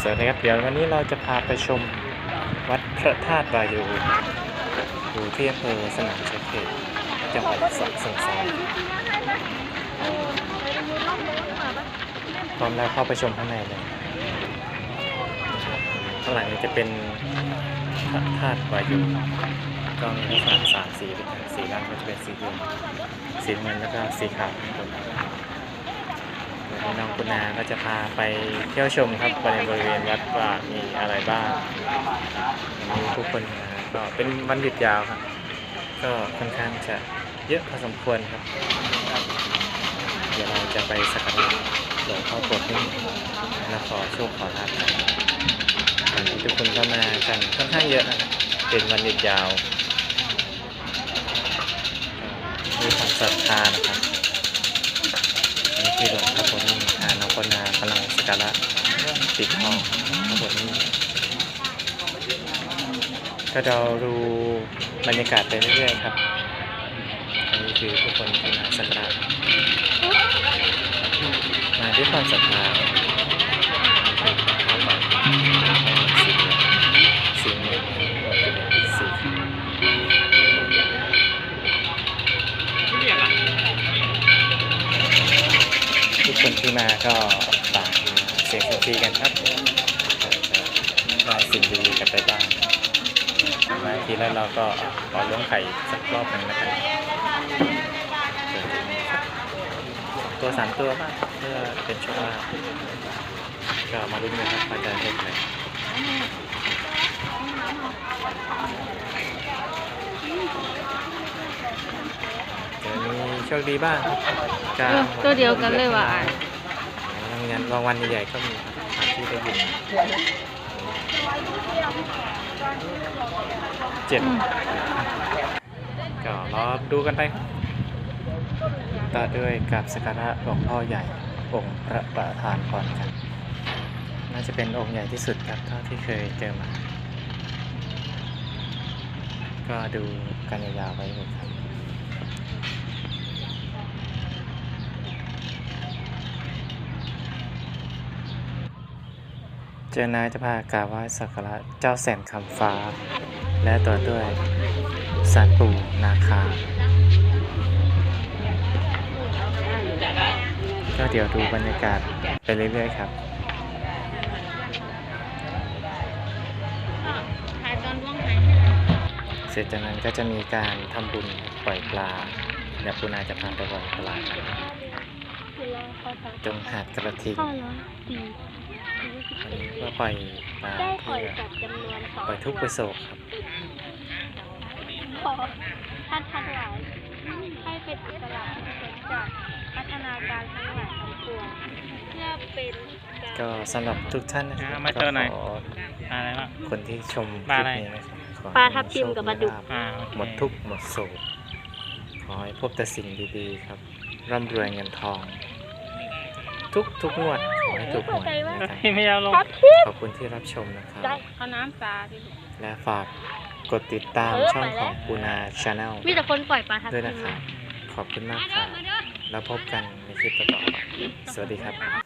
สวัสดีครับเดี๋ยววันนี้เราจะพาไปชมวัดพระธาตุวายูอยู่ที่อำเภอสนามชัยเขตจังหวัดสระสงสอนพร้อมแล้วเข้าไปชมข้างในเลยข้างหลังนี้จะเป็นพระธาตุวายูก็มีลักษณะสามสีด้วยกันสีด้านก็จะเป็นสีเหลืองสีเงินแล้วก็สีขาวข้างบน น้องคุณนาก็จะพาไปเที่ยวชมครับบริเวณวัดว่ามีอะไรบ้างวันนี้ผู้คนมาก็เป็นวันหยุดยาวครับ ก็ค่อนข้างจะเยอะพอสมควรครับ เดี๋ยวเราจะไปสักการะหลวงพ่อปรดนิ่มและขอโชคขอลาภกันวันนี้ทุกคนก็มากันค่อนข้างเยอะนะเป็นวันหยุดยาวมีความศรัทธานะครับ นี่คือหลวงพ่อผลนี่อ่าน้องปนากำลังสกการะปิดทองพระผลนี่ก็เราดูบรรยากาศไปเรื่อยๆครับ อันนี้คือผู้คนที่มาสักการะมาด้วยความศรัทธา มาก็ฝากเสียงเซลฟี่กันครับได้สิ่งดีๆกลับไปบ้างมาทีแล้วเราก็ขอล้วงไข่สักรอบหนึ่งนะมีสักตัวสามตัวบ้างเพื่อเป็นโชคลาภก็มาลุ้นกันครับว่าจะได้ไหมจะมีโชคดีบ้างครับกลาง ตัวเดียวกันเลยว่ะ อะรางวัลรางวัลใหญ่ๆก็มีครับตามที่ได้ยินเจ็ดอืมก็รอดูกันไปครับต่อด้วยกับสักการะหลวงพ่อใหญ่องค์พระประธานพรครับน่าจะเป็นองค์ใหญ่ที่สุดครับเท่าที่เคยเจอมา ก็ดูกันยาวๆไว้เลยครับ เจอนายจะพากราบไหว้สักการะเจ้าแสนคำฟ้า และต่อด้วยสารปู่นาคา ก็เดี๋ยวดูบรรยากาศไปเรื่อยๆครับเสร็จจากนั้นก็จะมีการทำบุญปล่อยปลาเดี๋ยวปูนาจะพาไปปล่อยปลากันตรงหาดกระทิง อร้อยสี่วันนี้ก็ปล่อยปลาได้ปล่เพื่อยอสัตว์จำนวนสองปล่อยทุกข์ประโศกครับ ขอท่านทั้งหลายให้เป็นอิสระจากพัฒนาการทั้งหลายทั้งปวงเพื่อเป็นการก็สำหรับทุกท่านนะครับอ่ามาก็เจอหน่อย ขออะไรบ้าง คนที่ชมคปลาลิปอะไร นี้นะครับขอให้ปลาทับทิมกับปลาดุก โชคอ่าโอเคหมดทุกข์หมดโศกขอให้พบแต่สิ่งดีๆครับร่ำรวยเงินทอง ทุกทุกงวดขอให้ถูกหวยนะครับเฮ้ยไม่เอาลงทับทิมขอบคุณที่รับชมนะครับ ได้เอาน้ำปลาดิและฝากกดติดตามเออช่องไปขแล้วองปูนาชาแนลมีแต่คนปล่อยปลาทับด้วยทินะมครับขอบคุณมากครับแล้วพบกันในคลิปต่อๆไปสวัสดีครับ